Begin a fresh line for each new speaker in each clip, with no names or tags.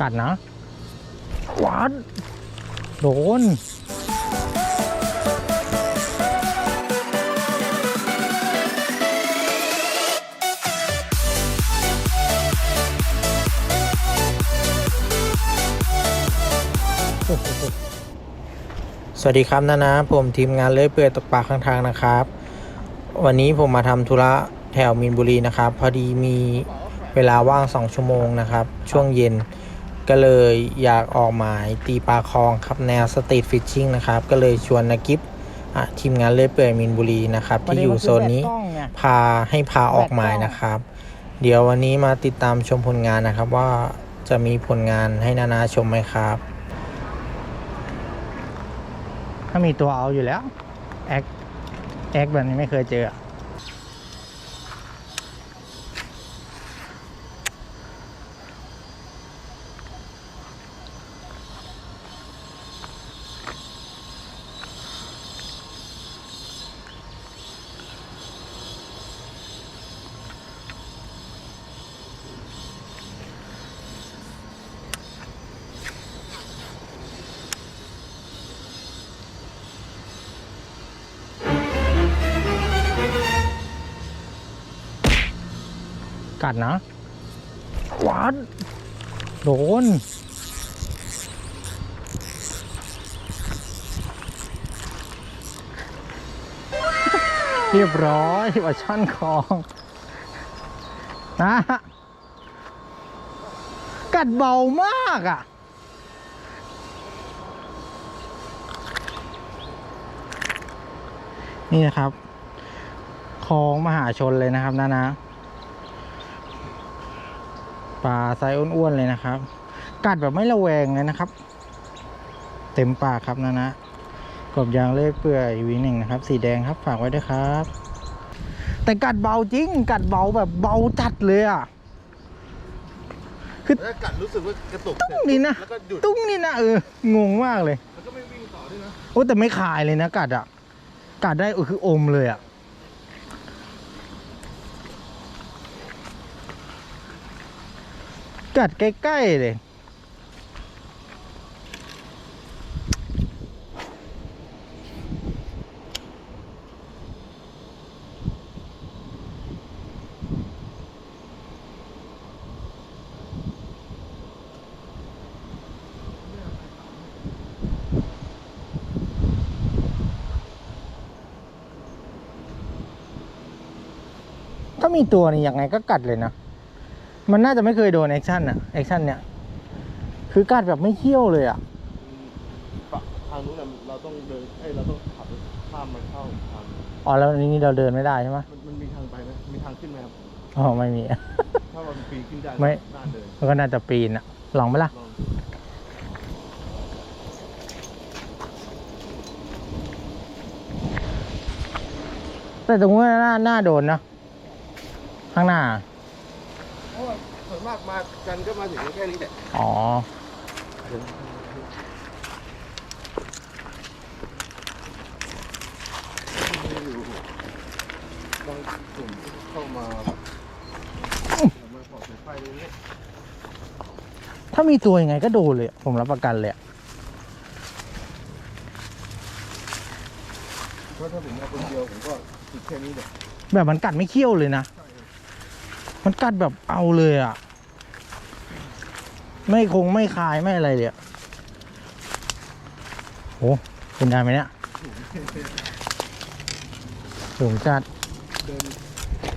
กัดนะหวานโดนสวัสดีครับนานะผมทีมงานเลื่อยเปื่อยตกปลาข้างทางนะครับ วันนี้ผมมาทำธุระแถวมีนบุรีนะครับ พอดีมีเวลาว่าง 2 ชั่วโมงนะครับ ช่วงเย็น ก็เลยอยากออกหมายตีปลาคลองครับแนวสตรีทฟิชชิ่งนะครับ ก็เลยชวนนักกิฟอะทีมงานเลื่อยเปื่อยมีนบุรีนะครับ ที่อยู่โซนนี้พาให้พาออกหมายนะครับ เดี๋ยววันนี้มาติดตามชมผลงานนะครับว่าจะมีผลงานให้นานาชมไหมครับ ถ้ามีตัวเอาอยู่แล้ว แอคแอคแบบนี้ไม่เคยเจอ กัดนะหวานโดนเรียบร้อยปลาช่อนคลองนะกัดเบามากอะ นี่นะครับคลองมหาชนเลยนะครับนะนะ ปลาไซส์อ้วนๆเลยนะครับ กัดแบบไม่ระแวงเลยนะครับ เต็มปากครับนะนะกบยางเลื่อยเปื่อยวีหนึ่งนะครับ สีแดงครับฝากไว้ด้วยครับ แต่กัดเบาจริง กัดเบาแบบเบาจัดเลยอะ
แล้วกัดรู้สึกว่ากระตุก
ตุ้งนี่นะ
แล้วก็หยุด
ตุ้งนี่นะเอองงมากเลย
แล้วก็ไม่วิ่งต่อด้วยนะ
โอ้แต่ไม่คายเลยนะกัดอะกัดได้เออคืออมเลยอะ กัดใกล้ๆเลยถ้ามีตัวนี่ยังไงก็กัดเลยนะ มันน่าจะไม่เคยโดนแอคชั่นอะแอคชั่นเนี่ย คือกัดแบบไม่เขี้ยวเลยอะ
ปะทางนู้นน่ะเราต้องเดินเอ้ยเราต้องขับรถข้ามมันเข้าทาง
อ๋อแล้วอันนี้เราเดินไม่ได้ใช่ไหม
มันมันมีทางไปไหมมีทางขึ้นไหมครับ
อ๋อไม่มี
ถ้าเราปีนขึ้นได้
ไม่
น่าเดิน
มันก็น่าจะปีนอะลองไหมล่ะ
ลอง
แต่ตรงนี้น่าน่าโดนนะข้างหน้า
เพ ราะว่าส่วนมากมากันก็มาถึงแค่นี้แหละ
อ๋อ
อยู่บางกลุ่มเข้ามามาขอสายไฟเลยเนี่ย
ถ้ามีตัวยังไงก็โดนเลยอะผมรับประกันเลยอะ
เพราะถ้าผมมาคนเดียวผมก็ติดแค่นี้แหละ
แบบมันกัดไม่เขี้ยวเลยนะ มันกัดแบบเอาเลยอะไม่คงไม่คายไม่อะไรเลยอะโอ้คุณได้ไหมเนี่ยสูงจัด
เดิ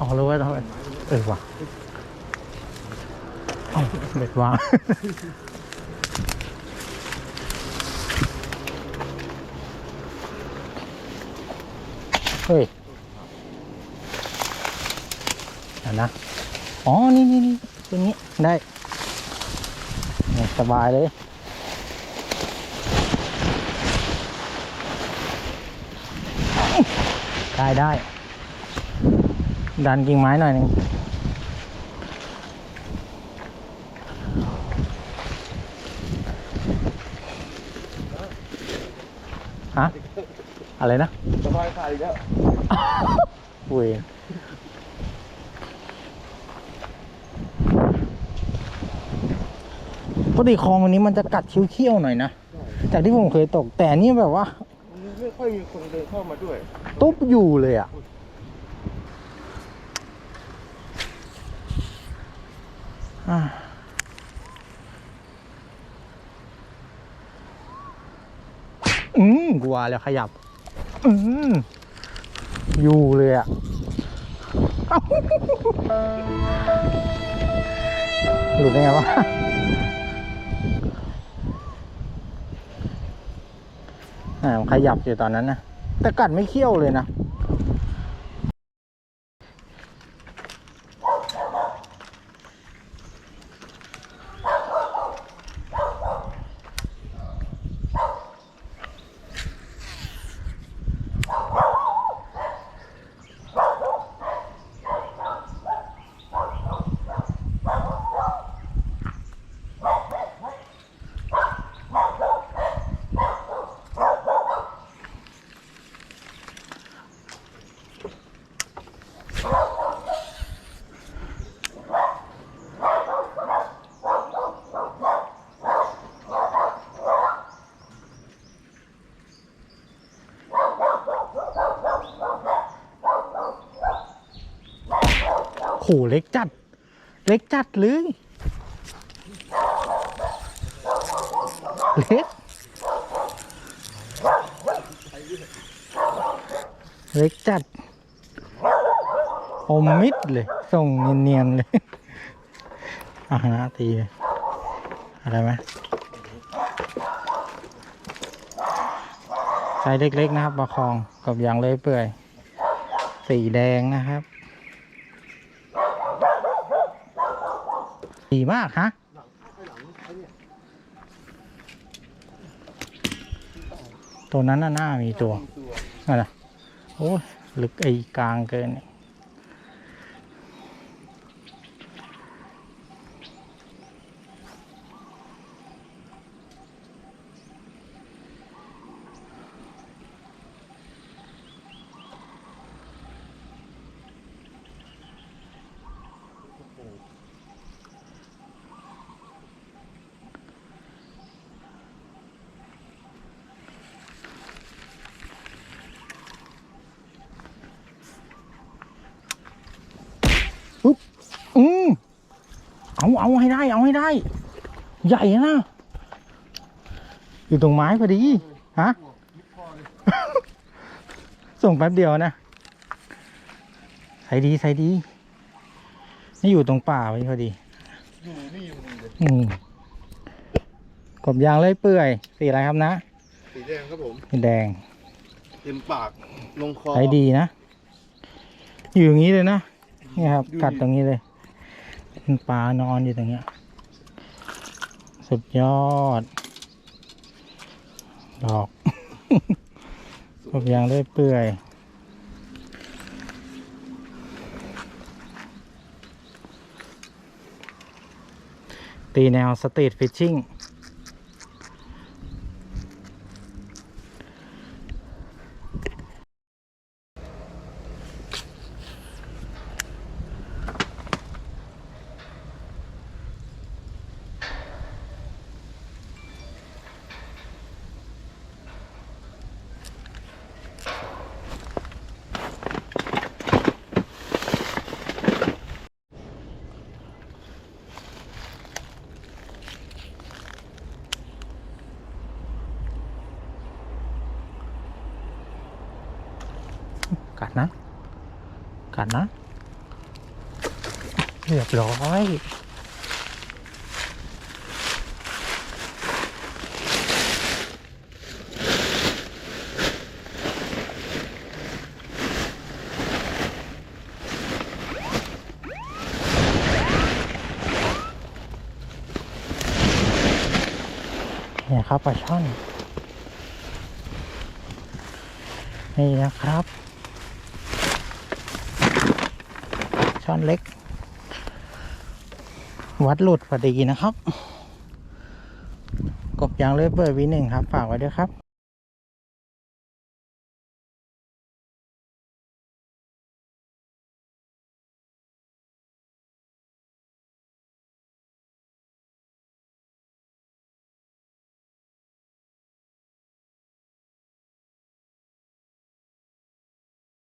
อ๋อรู้ไว้ทำไมเออว่ะเอาเบ็ดวางเฮ้ยนะ อ๋อ นี่นี่นี่ตัวนี้ได้นี่สบายเลย ได้ได้ ดันกิ่งไม้หน่อยหนึ่งฮะ อะไรนะ
สบายขาอีกแล้ว
อุ้ย ปกติคลองวันนี้มันจะกัดเขี้ยวๆหน่อยนะ จากที่ผมเคยตกแต่อันนี่แบบว่า
มันไม่ค่อยมีคนเดินเข้ามาด้วย
ตุ๊บอยู่เลยอะอ่าอืมกลัวแล้วขยับ อืมอยู่เลยอะเอ้าหลุดได้ไงวะ อ่าขยับอยู่ตอนนั้นนะแต่กัดไม่เขี้ยวเลยนะ หเล็กจัด เล็กจัดเลยเล็กเล็กจัดอมมิดเลยส่งเนียนๆเลยอะนะตีอะไรไหมไซส์เล็ก ๆ นะครับปลาคองกับยางเลยเปื่อย สีแดงนะครับ ดีมากฮะตัวนั้นน่ามีตัวอะไรโอ้ยลึกไอ้กลางเกิน อืมเอาเอาให้ได้ เอาให้ได้ ใหญ่นะ อยู่ตรงไม้พอดี ฮะ ส่งแป๊บเดียวนะใส่ดีใส่ดี นี่อยู่ตรงป่าไว้พอดี
อยู่นี่อยู่นี่เลย
อืมกบยางเลยเปื่อย สีอะไรครับนะ
สีแดงครับผม
สีแดง
เต็มปากลงคอ
ใช้ดีนะ อยู่อย่างนี้เลยนะเนี่ยครับ
อยู่
กัดตรงนี้เลยเป็นปลานอนอยู่ตรงเนี้ย สุดยอด ดอกกบยางเลื่อยเปื่อยตีแนวสตรีทฟิชชิ่ง นะเรียบร้อยเนี่ยครับปลาช่อนนี่นะครับ ช้อนเล็ก วัดหลุดพอดีนะครับ กบยางเลื่อยเปิดวีหนึ่งครับ ฝากไว้ด้วยครับ